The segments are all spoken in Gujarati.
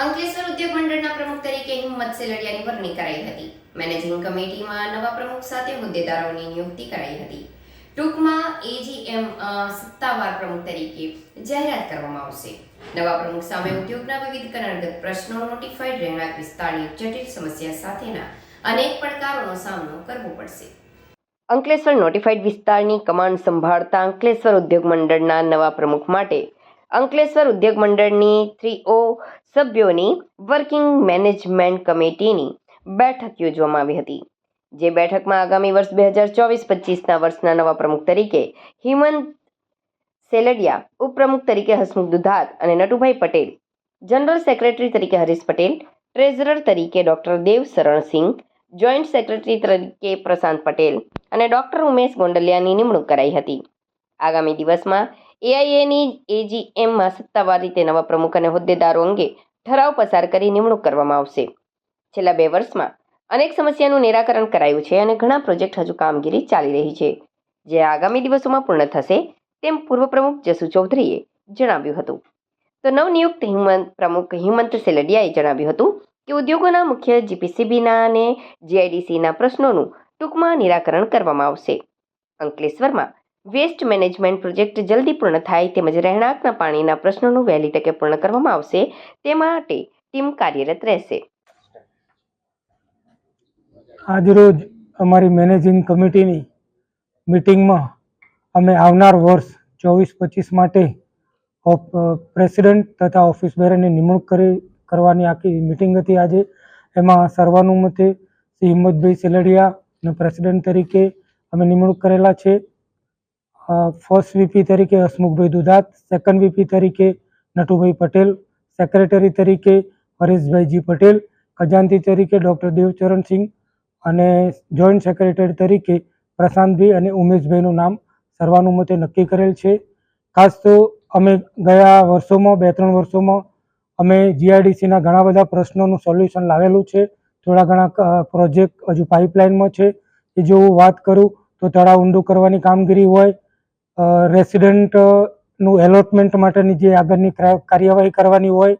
અંકલેશ્વર ઉદ્યોગ મંડળના પ્રમુખ તરીકે હિંમત સેલડિયાની વરણી કરાઈ હતી. મેનેજિંગ કમિટીમાં નવા પ્રમુખ સાથે હોદ્દેદારોની નિયુક્તિ કરાઈ હતી. ટૂંકમાં એજીએમ સત્તાવાર પ્રમુખ તરીકે જાહેરાત કરવામાં આવશે. નવા પ્રમુખ સામે ઉદ્યોગના વિવિધ કનડગત પ્રશ્નો નોટિફાઈડ રહેણાંક વિસ્તારની જટિલ સમસ્યા સાથેના અનેક પડકારોનો સામનો કરવો પડશે. અંકલેશ્વર નોટિફાઈડ વિસ્તારની કમાન્ડ સંભાળતા અંકલેશ્વર ઉદ્યોગ મંડળના નવા પ્રમુખ માટે અંકલેશ્વર ઉદ્યોગ મંડળની થ્રી ઓ સભ્યોની વર્કિંગ મેનેજમેન્ટ કમિટીની બેઠક યોજવામાં આવી હતી, જે બેઠકમાં આગામી વર્ષ બે હજાર ચોવીસ પચીસના વર્ષના નવા પ્રમુખ તરીકે હિમંત સેલડિયા, ઉપપ્રમુખ તરીકે હસમુખ દુધાત અને નટુભાઈ પટેલ, જનરલ સેક્રેટરી તરીકે હરીશ પટેલ, ટ્રેઝરર તરીકે doctor Dev Sharansinh joint secretary તરીકે પ્રશાંત પટેલ અને ડોક્ટર ઉમેશ ગોંડલિયાની નિમણૂક કરાઈ હતી. આગામી દિવસમાં એઆઈએની એજીએમમાં સત્તાવાર રીતે નવા પ્રમુખ અને હોદ્દેદારો અંગે ઠરાવ પસાર કરી નિમણૂક કરવામાં આવશે. છેલ્લા બે વર્ષમાં અનેક સમસ્યાનું નિરાકરણ કરાયું છે અને ઘણા પ્રોજેક્ટ હજુ કામગીરી ચાલી રહી છે. જે આગામી દિવસોમાં પૂર્ણ થશે, તેમ પૂર્વ પ્રમુખ જસુ ચૌધરીએ જણાવ્યું હતું. તો નવનિયુક્ત હિમંત, પ્રમુખ હિમંત સેલડિયાએ જણાવ્યું હતું કે ઉદ્યોગોના મુખ્ય જીપીસીબીના અને જીઆઈડીસીના પ્રશ્નોનું ટૂંકમાં નિરાકરણ કરવામાં આવશે. અંકલેશ્વરમાં વેસ્ટ મેનેજમેન્ટ પ્રોજેક્ટ જલ્દી પૂર્ણ થાય તેમજ રહેણાંકના પાણીના પ્રશ્નોનું વહેલી તકે પૂર્ણ કરવામાં આવશે, તે માટે ટીમ કાર્યરત રહેશે. આજરોજ અમારી મેનેજિંગ કમિટીની મિટિંગમાં અમે આવનાર વર્ષ ચોવીસ પચીસ માટે પ્રેસિડેન્ટ તથા ઓફિસ બેરની નિમણૂક કરી, કરવાની આખી મિટિંગ હતી આજે. એમાં સર્વાનુમતે શ્રી હિંમતભાઈ સેલડિયા પ્રેસિડેન્ટ તરીકે અમે નિમણૂક કરેલા છે. ફર્સ્ટ વીપી તરીકે હસમુખભાઈ દુધાત સેકન્ડ વીપી તરીકે નટુભાઈ પટેલ સેક્રેટરી તરીકે હરેશભાઈજી પટેલ ખજાનતી તરીકે ડૉક્ટર દેવચરણસિંહ અને જોઈન્ટ સેક્રેટરી તરીકે પ્રશાંતભાઈ અને ઉમેશભાઈનું નામ સર્વાનુમતે નક્કી કરેલ છે. ખાસ તો અમે ગયા વર્ષોમાં બે ત્રણ વર્ષોમાં અમે જીઆઈડીસીના ઘણા બધા પ્રશ્નોનું સોલ્યુશન લાવેલું છે. થોડા ઘણા પ્રોજેક્ટ હજુ પાઇપલાઇનમાં છે. એ જો હું વાત કરું તો તળાવ ઊંડું કરવાની કામગીરી હોય રેસિડેન્ટનું એલોટમેન્ટ માટેની જે આગળની કાર્યવાહી કરવાની હોય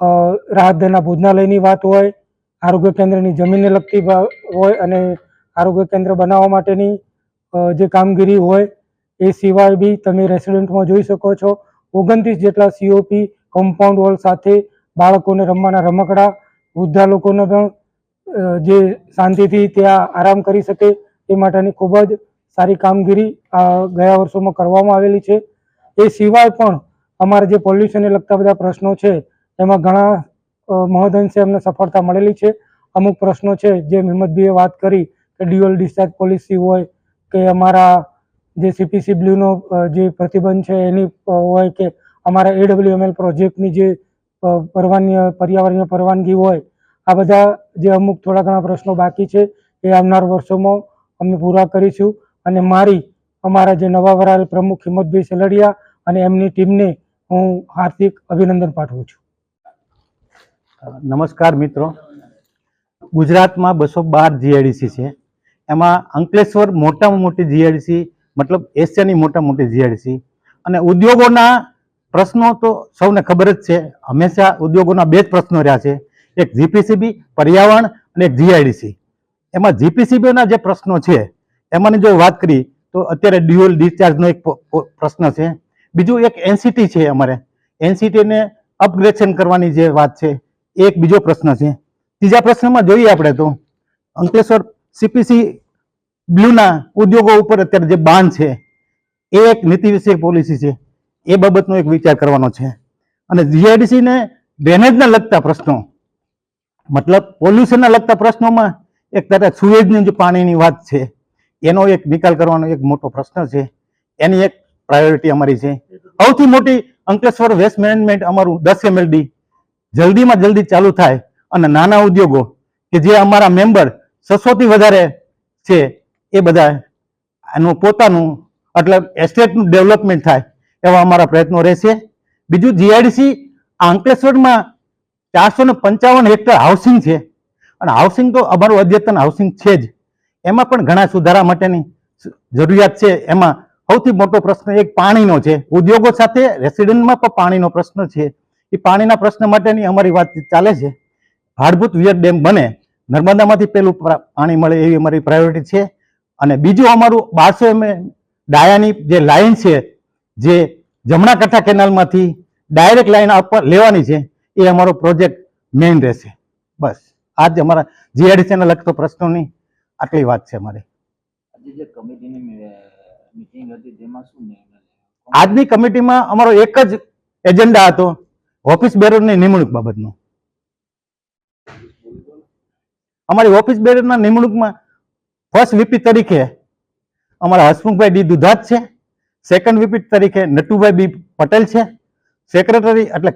અ, રાહતદરના ભોજનાલયની વાત હોય આરોગ્ય કેન્દ્રની જમીનને લગતી હોય અને આરોગ્ય કેન્દ્ર બનાવવા માટેની જે કામગીરી હોય એ સિવાય બી તમે રેસિડેન્ટમાં જોઈ શકો છો ઓગણત્રીસ જેટલા સીઓપી કમ્પાઉન્ડ વોલ સાથે બાળકોને રમવાના રમકડા વૃદ્ધા લોકોને પણ જે શાંતિથી ત્યાં આરામ કરી શકે એ માટેની ખૂબ જ સારી કામગીરી ગયા વર્ષોમાં કરવામાં આવેલી છે. એ સિવાય પણ અમારા જે પોલ્યુશનને લગતા બધા પ્રશ્નો છે એમાં ઘણા મહદઅંશે અમને સફળતા મળેલી છે. અમુક પ્રશ્નો છે જે હિંમતભીએ વાત કરી કે ડ્યુઅલ ડિસ્ચાર્જ પોલિસી હોય કે અમારા જે સીપીસી બ્લ્યુનો જે પ્રતિબંધ છે એની હોય કે અમારા એડબ્લ્યુએમએલ પ્રોજેક્ટની જે અ, પરવાની પર્યાવરણીય પરવાનગી હોય આ બધા જે અમુક થોડા ઘણા પ્રશ્નો બાકી છે એ આવનાર વર્ષોમાં અમે પૂરા કરીશું. અને મારી, અમારા જે નવા વરાયેલ પ્રમુખ હિંમતભાઈ સેલડિયા અને એમની ટીમને હું હાર્દિક અભિનંદન પાઠવું છું. નમસ્કાર મિત્રો. ગુજરાતમાં બસો બાર જીઆઈડીસી છે. એમાં અંકલેશ્વર મોટામાં મોટી જીઆઈડીસી મતલબ એશિયાની મોટા મોટી જીઆઈડીસી અને ઉદ્યોગોના પ્રશ્નો તો સૌને ખબર જ છે. હંમેશા ઉદ્યોગોના બે જ પ્રશ્નો રહ્યા છે. એક જીપીસીબી પર્યાવરણ અને એક જીઆઈડીસી એમાં જીપીસીબીના જે પ્રશ્નો છે એમાંની જો વાત કરી તો અત્યારે ડ્યુઅલ ડિસ્ચાર્જનો એક પ્રશ્ન છે. બીજું એક એનસીટી છે અમારે. એનસીટીને અપગ્રેડેશન કરવાની જે વાત છે, એ એક બીજો પ્રશ્ન છે. ત્રીજા પ્રશ્નમાં જોઈએ આપણે તો, અંકલેશ્વર સીપીસી બ્લુના ઉદ્યોગો ઉપર અત્યારે જે બાન છે, એ એક નીતિ વિષયક પોલિસી છે. એ બાબતનો એક વિચાર કરવાનો છે. અને જીઆઈડીસીને ડ્રેનેજને લગતા પ્રશ્નો, મતલબ પોલ્યુશનને લગતા પ્રશ્નોમાં એક ત્યારે સુએજની જે પાણીની વાત છે એનો એક નિકાલ કરવાનો એક મોટો પ્રશ્ન છે. એની એક પ્રાયોરિટી અમારી છે. સૌથી મોટી અંકલેશ્વર વેસ્ટ મેનેજમેન્ટ અમારું દસ એમએલડી જલ્દીમાં જલ્દી ચાલુ થાય અને નાના ઉદ્યોગો કે જે અમારા મેમ્બર છસોથી વધારે છે, એ બધા એનું પોતાનું એટલે એસ્ટેટનું ડેવલપમેન્ટ થાય એવા અમારા પ્રયત્નો રહેશે. બીજું જીઆઈડીસી અંકલેશ્વરમાં ચારસો ને પંચાવન હેક્ટર હાઉસિંગ છે. અને હાઉસિંગ તો અમારું અદ્યતન હાઉસિંગ છે જ. એમાં પણ ઘણા સુધારા માટેની જરૂરિયાત છે. એમાં સૌથી મોટો પ્રશ્ન એક પાણીનો છે. ઉદ્યોગો સાથે રેસિડેન્ટમાં પણ પાણીનો પ્રશ્ન છે. એ પાણીના પ્રશ્ન માટેની અમારી વાતચીત ચાલે છે. ભાડભૂત વિયર ડેમ બને, નર્મદામાંથી પેલું પાણી મળે એવી અમારી પ્રાયોરિટી છે. અને બીજું અમારું બારસો એમ ડાયાની જે લાઇન છે, જે જમણા કઠા કેનાલમાંથી ડાયરેક્ટ લાઇન આપવા લેવાની છે, એ અમારો પ્રોજેક્ટ મેઇન રહેશે. બસ. આજ અમારા જીઆઈડીસીને લગતો પ્રશ્નોની આટલી વાત છે લેવાયો? આજની કમિટીમાં અમારો એક જ એજન્ડા હતો ઓફિસ બેરરની નિમણૂક બાબતનો અમારી ઓફિસ બેરરના નિમણૂકમાં ફર્સ્ટ વીપી તરીકે અમારા હસમુખભાઈ ડી દુધાત છે સેકન્ડ વીપી તરીકે નટુભાઈ બી પટેલ છે સેક્રેટરી એટલે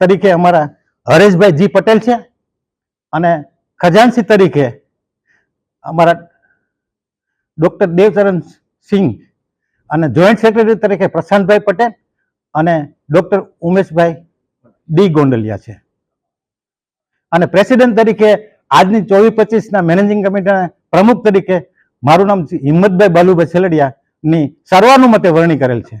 તરીકે અમારા હરેશભાઈ જી પટેલ છે અને ખજાનસી તરીકે અમારા ડૉક્ટર દેવચરણ સિંહ અને જોઈન્ટ સેક્રેટરી તરીકે પ્રશાંતભાઈ પટેલ અને ડૉક્ટર ઉમેશભાઈ ડી ગોંડલિયા છે. અને પ્રેસિડેન્ટ તરીકે આજની ચોવીસ પચીસના મેનેજિંગ કમિટીના પ્રમુખ તરીકે મારું નામ હિંમતભાઈ બાલુભાઈ સેલડિયાની સર્વાનુમતે વરણી કરેલ છે.